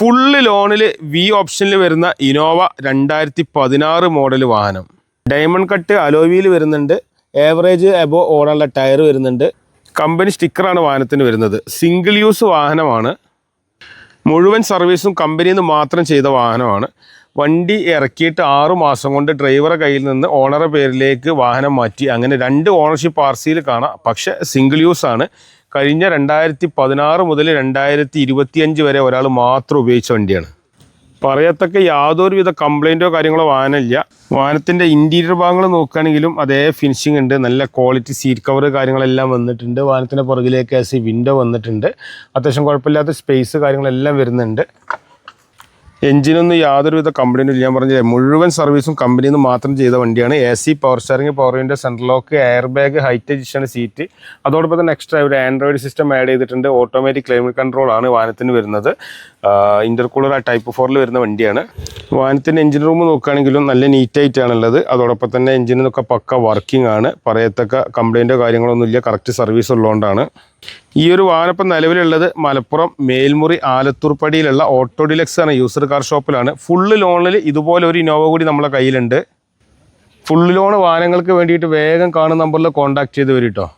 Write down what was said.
Full ലോണിൽ V ഓപ്ഷനിൽ വരുന്ന ഇനോവ രണ്ടായിരത്തി പതിനാറ് മോഡൽ വാഹനം ഡയമണ്ട് കട്ട് അലോവിയിൽ വരുന്നുണ്ട്. ഏവറേജ് എബോ ഓടാനുള്ള ടയർ വരുന്നുണ്ട്. കമ്പനി സ്റ്റിക്കറാണ് വാഹനത്തിന് വരുന്നത്. സിംഗിൾ യൂസ് വാഹനമാണ്. മുഴുവൻ സർവീസും കമ്പനിയിൽ നിന്ന് മാത്രം ചെയ്ത വാഹനമാണ്. വണ്ടി ഇറക്കിയിട്ട് ആറു മാസം കൊണ്ട് ഡ്രൈവറെ കയ്യിൽ നിന്ന് ഓണറെ പേരിലേക്ക് വാഹനം മാറ്റി. അങ്ങനെ രണ്ട് ഓണർഷിപ്പ് ആർ സിയിൽ കാണാം. പക്ഷേ സിംഗിൾ യൂസ് ആണ്. കഴിഞ്ഞ രണ്ടായിരത്തി പതിനാറ് മുതൽ രണ്ടായിരത്തി ഇരുപത്തിയഞ്ച് വരെ ഒരാൾ മാത്രം ഉപയോഗിച്ച വണ്ടിയാണ്. പറയത്തക്ക യാതൊരുവിധ കംപ്ലൈന്റോ കാര്യങ്ങളോ വാഹനമില്ല. വാഹനത്തിന്റെ ഇന്റീരിയർ ഭാഗങ്ങൾ നോക്കുകയാണെങ്കിലും അതേ ഫിനിഷിംഗ് ഉണ്ട്. നല്ല ക്വാളിറ്റി സീറ്റ് കവർ കാര്യങ്ങളെല്ലാം വന്നിട്ടുണ്ട്. വാഹനത്തിന്റെ പുറകിലേക്ക് എ സി വിൻഡോ വന്നിട്ടുണ്ട്. അത്യാവശ്യം കുഴപ്പമില്ലാത്ത സ്പേസ് കാര്യങ്ങളെല്ലാം വരുന്നുണ്ട്. എഞ്ചിനൊന്നും യാതൊരുവിധ കമ്പനിയും ഇല്ല. ഞാൻ പറഞ്ഞില്ലേ മുഴുവൻ സർവീസും കമ്പനിയിൽ നിന്ന് മാത്രം ചെയ്ത വണ്ടിയാണ്. A C power steering power window central lock air bag height അഡ്ജസ്റ്റാണ് seat അതോടൊപ്പം തന്നെ എക്സ്ട്രാ ഒരു ആൻഡ്രോയിഡ് സിസ്റ്റം ആഡ് ചെയ്തിട്ടുണ്ട്. ഓട്ടോമാറ്റിക് ക്ലൈമറ്റ് കൺട്രോൾ ആണ് വാഹനത്തിന് വരുന്നത്. ഇന്റർകൂളർ ആ ടൈപ്പ് ഫോറിൽ വരുന്ന വണ്ടിയാണ്. വാഹനത്തിന്റെ എഞ്ചിൻ റൂം നോക്കുകയാണെങ്കിലും നല്ല നീറ്റായിട്ടാണുള്ളത് അതോടൊപ്പം തന്നെ എഞ്ചിനൊക്കെ പക്ക വർക്കിംഗ് ആണ്. പറയത്തക്ക കംപ്ലൈന്റോ കാര്യങ്ങളൊന്നുമില്ല കറക്റ്റ് സർവീസ് ഉള്ളതുകൊണ്ടാണ്. ഈ ഒരു വാഹനം ഇപ്പം നിലവിലുള്ളത് മലപ്പുറം മേൽമുറി ആലത്തൂർപ്പടിയിലുള്ള ഓട്ടോ ഡിലക്സ് ആണ്. യൂസർ കാർ ഷോപ്പിലാണ് ഫുള്ള് ലോണിൽ ഇതുപോലെ ഒരു ഇന്നോവ കൂടി നമ്മളെ കയ്യിലുണ്ട്. ഫുള്ള് ലോൺ വാഹനങ്ങൾക്ക് വേണ്ടിയിട്ട് വേഗം കാണുന്ന നമ്പറിൽ കോൺടാക്ട് ചെയ്ത് വരും കേട്ടോ